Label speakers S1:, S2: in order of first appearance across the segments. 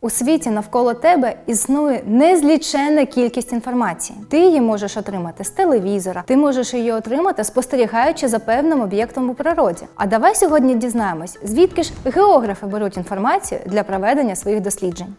S1: У світі навколо тебе існує незліченна кількість інформації. Ти її можеш отримати з телевізора, ти можеш її отримати, спостерігаючи за певним об'єктом у природі. А давай сьогодні дізнаємось, звідки ж географи беруть інформацію для проведення своїх досліджень.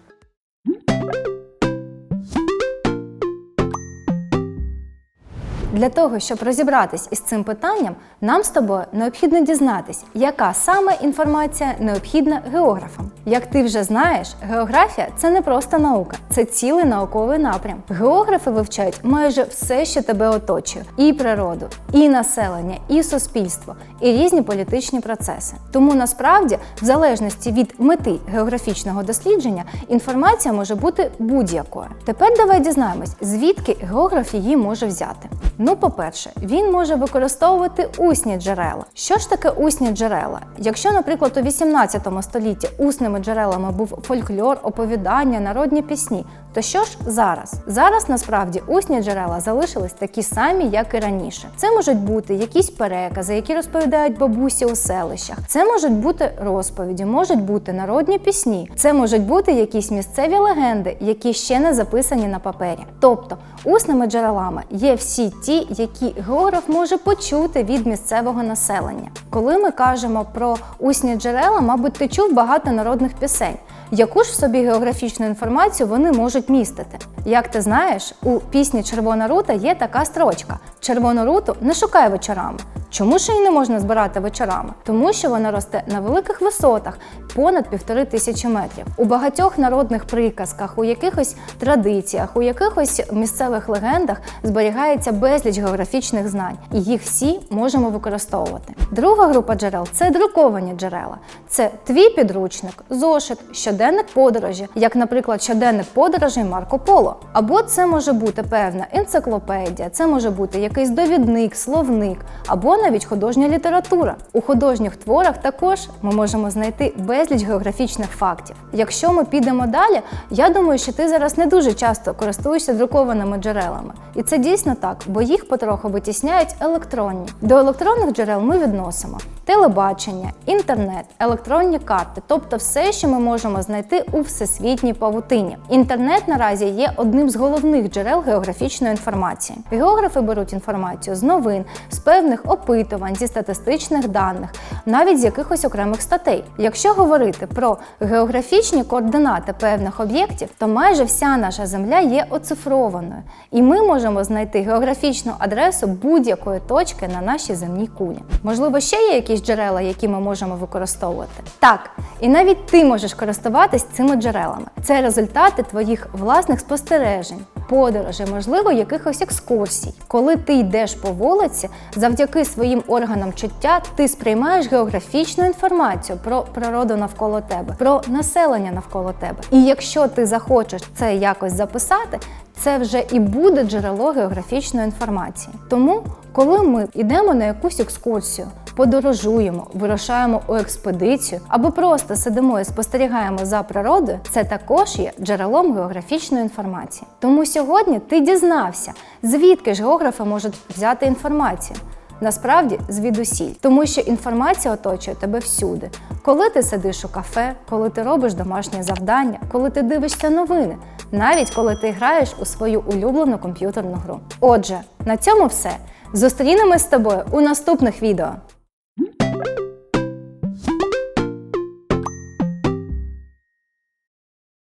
S1: Для того, щоб розібратись із цим питанням, нам з тобою необхідно дізнатись, яка саме інформація необхідна географам. Як ти вже знаєш, географія це не просто наука, це цілий науковий напрям. Географи вивчають майже все, що тебе оточує: і природу, і населення, і суспільство, і різні політичні процеси. Тому насправді, в залежності від мети географічного дослідження, інформація може бути будь-якою. Тепер давай дізнаємось, звідки географ її може взяти. Ну, по-перше, він може використовувати усні джерела. Що ж таке усні джерела? Якщо, наприклад, у 18 столітті усними джерелами був фольклор, оповідання, народні пісні, то що ж зараз? Зараз насправді усні джерела залишились такі самі, як і раніше. Це можуть бути якісь перекази, які розповідають бабусі у селищах. Це можуть бути розповіді, можуть бути народні пісні. Це можуть бути якісь місцеві легенди, які ще не записані на папері. Тобто усними джерелами є всі ті, які географ може почути від місцевого населення. Коли ми кажемо про усні джерела, мабуть, ти чув багато народних пісень. Яку ж в собі географічну інформацію вони можуть містити? Як ти знаєш, у пісні Червона рута є така строчка: Червону руту не шукай вечорами. Чому ж її не можна збирати вечорами? Тому що вона росте на великих висотах, понад півтори тисячі метрів. У багатьох народних приказках, у якихось традиціях, у якихось місцевих легендах зберігається безліч географічних знань, і їх всі можемо використовувати. Друга група джерел це друковані джерела. Це твій підручник, зошит, щоденник подорожі, як, наприклад, щоденник подорожей Марко Поло. Або це може бути певна енциклопедія, це може бути якийсь довідник, словник, або навіть художня література. У художніх творах також ми можемо знайти безліч географічних фактів. Якщо ми підемо далі, я думаю, що ти зараз не дуже часто користуєшся друкованими джерелами. І це дійсно так, бо їх потроху витісняють електронні. До електронних джерел ми відносимо телебачення, інтернет, електронні карти, тобто все, що ми можемо знайти у всесвітній павутині. Інтернет наразі є одним з головних джерел географічної інформації. Географи беруть інформацію з новин, з певних опитувань, зі статистичних даних, навіть з якихось окремих статей. Якщо говорити про географічні координати певних об'єктів, то майже вся наша земля є оцифрованою, і ми можемо знайти географічну адресу будь-якої точки на нашій земній кулі. Можливо, ще є якісь джерела, які ми можемо використовувати. Так, і навіть ти можеш користуватись цими джерелами. Це результати твоїх власних спостережень. Подорожей, можливо, якихось екскурсій. Коли ти йдеш по вулиці, завдяки своїм органам чуття ти сприймаєш географічну інформацію про природу навколо тебе, про населення навколо тебе. І якщо ти захочеш це якось записати, це вже і буде джерело географічної інформації. Тому, коли ми йдемо на якусь екскурсію, подорожуємо, вирушаємо у експедицію або просто сидимо і спостерігаємо за природою, це також є джерелом географічної інформації. Тому сьогодні ти дізнався, звідки ж географи можуть взяти інформацію. Насправді звідусіль, тому що інформація оточує тебе всюди. Коли ти сидиш у кафе, коли ти робиш домашнє завдання, коли ти дивишся новини, навіть коли ти граєш у свою улюблену комп'ютерну гру. Отже, на цьому все. Зустрінемось з тобою у наступних відео.